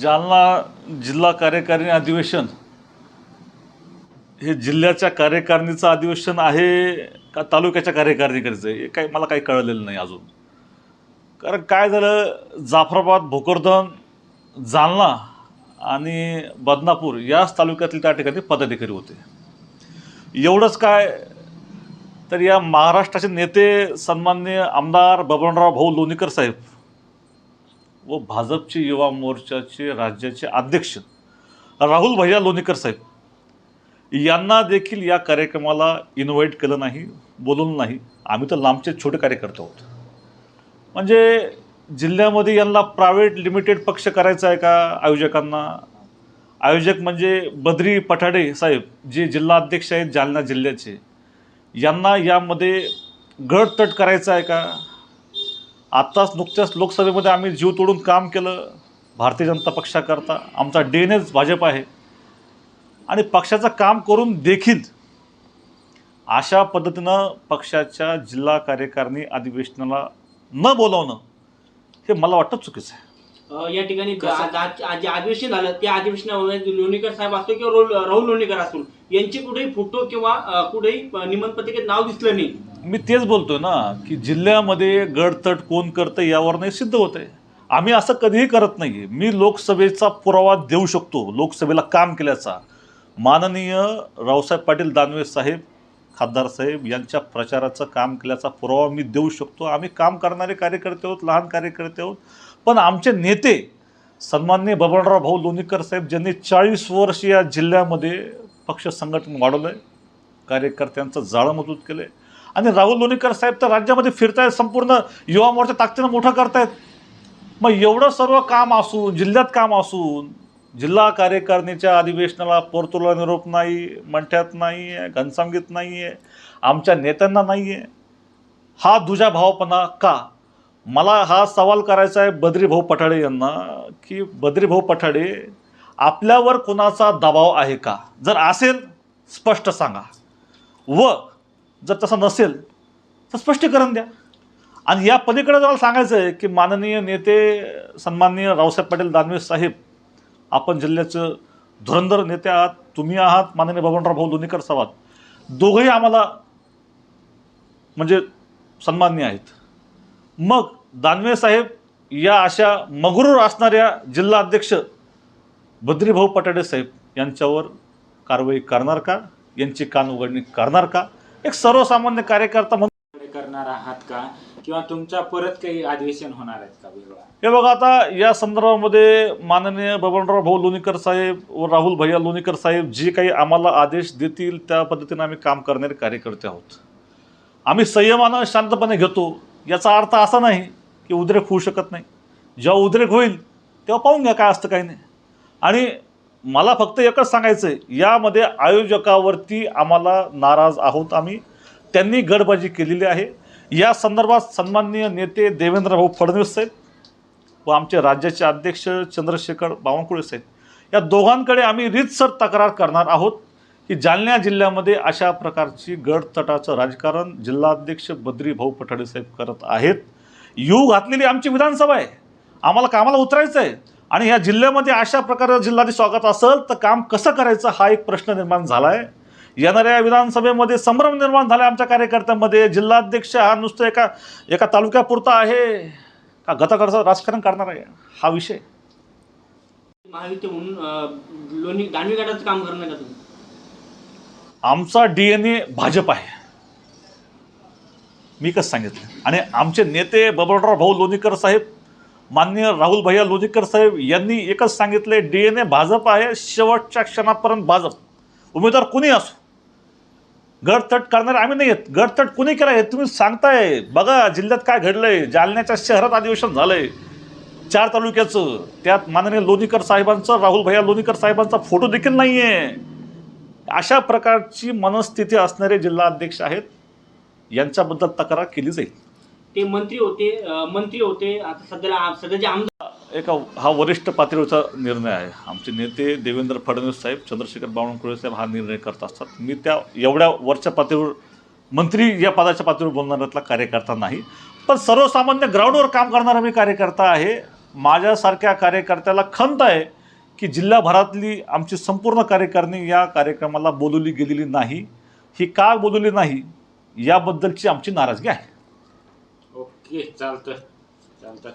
जालना जिल्हा कार्यकारिणी अधिवेशन हे जिल्ह्याच्या कार्यकारिणीचं अधिवेशन आहे का तालुक्याच्या कार्यकारिणीकडचं? आहे हे काही मला काही कळलेलं नाही अजून. कारण काय झालं जाफराबाद भोकरदन जालना आणि बदनापूर याच तालुक्यातील त्या ठिकाणी पदाधिकारी होते. एवढंच काय तर या महाराष्ट्राचे नेते सन्माननीय आमदार बबनराव भाऊ लोणीकर साहेब व भाजपचे युवा मोर्चाचे राज्याचे अध्यक्ष राहुल भैया लोणीकर साहेब. यांना देखील या कार्यक्रमाला इन्व्हाइट केलं नाही बोलवलं नाही. आम्ही तर लांबचे छोटे कार्यकर्ते आहोत. म्हणजे जिल्ह्यामध्ये यांना प्रायव्हेट लिमिटेड पक्ष करायचा आहे का आयोजकांना? आयोजक म्हणजे बद्री पठाडे साहेब जे जिल्हा अध्यक्ष आहेत जालना जिल्ह्याचे. यांना यामध्ये गटतट करायचं आहे का? आत्ताच नुकत्याच लोकसभेमध्ये आम्ही जीव तोडून काम केलं. भारतीय जनता पक्षाकरता आमचा डी एन एच भाजप आहे. आणि पक्षाचं काम करून देखील अशा पद्धतीनं पक्षाच्या जिल्हा कार्यकारिणी अधिवेशनाला न बोलावणं हे मला वाटतं चुकीचं आहे. अ, या ठिकाणी आज- जे अधिवेशन झालं त्या अधिवेशनामध्ये लोणीकर साहेब असो किंवा रोल- राहुल लोणीकर असो यांचे कुठेही फोटो किंवा अ, कुठेही निमंत्रण नाव दिसलं नाही. मी तेच बोलतोय ना की जिल्ह्यामध्ये गडतट कोण करतं यावर नाही सिद्ध होत आहे आम्ही असं कधीही करत नाही मी लोकसभेचा पुरावा देऊ शकतो लोकसभेला काम केल्याचा. माननीय रावसाहेब पाटील दानवे साहेब खासदार साहेब यांच्या प्रचाराचं काम केल्याचा पुरावा मी देऊ शकतो. आम्ही काम करणारे कार्यकर्ते आहोत लहान कार्यकर्ते आहोत. पण आमचे नेते सन्मान्य बबनराव भाऊ लोणीकर साहेब ज्यांनी चाळीस वर्ष या जिल्ह्यामध्ये पक्ष संघटन वाढवलं आहे कार्यकर्त्यांचं जाळं मजबूत केलं आहे आणि राहुल लोणीकर साहेब तर राज्यामध्ये फिरतायत संपूर्ण युवा मोर्चा ताकदीनं मोठं करतायत. मग एवढं सर्व काम असून जिल्ह्यात काम असून जिल्हा कार्यकारिणीच्या अधिवेशनाला पोर्तुला निरोप नाही मंठ्यात नाही आहे घनसंगीत नाही आहे आमच्या नेत्यांना नाही आहे हा दुजा भावपणा का? मला हा सवाल करायचा आहे बद्रीभाऊ पठाडे यांना की बद्रीभाऊ पठाडे आपल्यावर कोणाचा दबाव आहे का? जर असेल स्पष्ट सांगा. व जर तसं नसेल तर स्पष्टीकरण द्या. आणि या पलीकडे जरा सांगायचं आहे की माननीय नेते सन्माननीय रावसाहेब पाटील दानवे साहेब आपण जिल्ह्याचं धुरंधर नेते आहात तुम्ही आहात माननीय बबनराव भाऊ लोणीकर साहेब आहात दोघंही आम्हाला म्हणजे सन्मान्य आहेत. मग दानवे साहेब या अशा मगरूर असणाऱ्या जिल्हा अध्यक्ष बद्रीभाऊ पटाडे साहेब यांच्यावर कारवाई करणार का? यांची कान उघडणी करणार का? एक सर्वसामान्य कार्यकर्ता म्हणून करणार आहात का? किंवा तुमच्या परत काही अधिवेशन होणार आहेत का वेगळा? हे बघा आता या संदर्भामध्ये माननीय बबनराव भाऊ लोणीकर साहेब व राहुल भैया लोणीकर साहेब जे काही आम्हाला आदेश देतील त्या पद्धतीने आम्ही काम करणारे कार्यकर्ते आहोत. आम्ही संयमानं शांतपणे घेतो. याचा अर्थ असा नाही की उद्रेक होऊ शकत नाही. जेव्हा उद्रेक होईल तेव्हा पाहून घ्या काय असतं काही नाही. आणि मला फक्त एकच सांगायचं आहे यामध्ये आयोजकावरती आम्हाला नाराज आहोत आम्ही. त्यांनी गडबाजी केलेली आहे. या संदर्भात सन्माननीय नेते देवेंद्र भाऊ फडणवीस साहेब व आमचे राज्याचे अध्यक्ष चंद्रशेखर बावनकुळे साहेब या दोघांकडे आम्ही रीतसर तक्रार करणार आहोत की जालना जिल्ह्यामध्ये अशा प्रकारची गडतटाचं राजकारण जिल्हाध्यक्ष बद्री भाऊ पठाडे साहेब करत आहेत. यू घातलेली आमची विधानसभा आहे. आम्हाला कामाला उतरायचं आहे आणि ह्या जिल्ह्यामध्ये अशा प्रकारे जिल्हाधिकारी स्वागत असेल तर काम कसं करायचं हा एक प्रश्न निर्माण झाला आहे येणाऱ्या विधानसभेमध्ये संभ्रम निर्माण झाला आमच्या कार्यकर्त्यांमध्ये. जिल्हाध्यक्ष हा नुसतं एका एका तालुक्यापुरता आहे. का गटागटाचं राजकारण करणार आहे? हा विषय. महायुती म्हणून अ, लोणी दानवे गटाचं काम करणार का तुम्ही? आमचा डी एन ए भाजप आहे. मी कसं सांगितलं? आणि आमचे नेते बबनराव भाऊ लोणीकर साहेब माननीय राहुल भैया लोणीकर साहेब यांनी एकच सांगितले डी एन ए भाजप आहे शेवटच्या क्षणापर्यंत भाजप. उमेदवार कुणी असो? गडतट करणारे आम्ही नाही आहेत गडतट कुणी केलं आहे तुम्ही सांगताय. बघा जिल्ह्यात काय घडलंय? जालन्याच्या शहरात अधिवेशन झालंय. चार तालुक्याचं. त्यात माननीय लोणीकर साहेबांचं राहुल भैया लोणीकर साहेबांचा फोटो देखील नाही आहे अशा प्रकारची मनस्थिती असणारे जिल्हा अध्यक्ष आहेत. यांच्याबद्दल तक्रार केली जाईल. ते मंत्री होते मंत्री होते. आता सध्याला सध्याचे आमदार एका हा वरिष्ठ पातळीचा निर्णय आहे. आमचे नेते देवेंद्र फडणवीस साहेब चंद्रशेखर बावनकुळे साहेब हा निर्णय करत असतात. मी त्या एवढ्या वरच्या पातळीवर मंत्री या पदाच्या पातळीवर बोलणाऱ्यातला कार्यकर्ता नाही. पण सर्वसामान्य ग्राउंडवर काम करणारा मी कार्यकर्ता आहे. माझ्यासारख्या कार्यकर्त्याला खंत आहे की जिल्हाभरातली आमची संपूर्ण कार्यकारिणी या कार्यक्रमाला बोलवली गेलेली नाही. ही का बोलवली नाही? याबद्दलची आमची नाराजगी आहे. ओके चालतं चालतं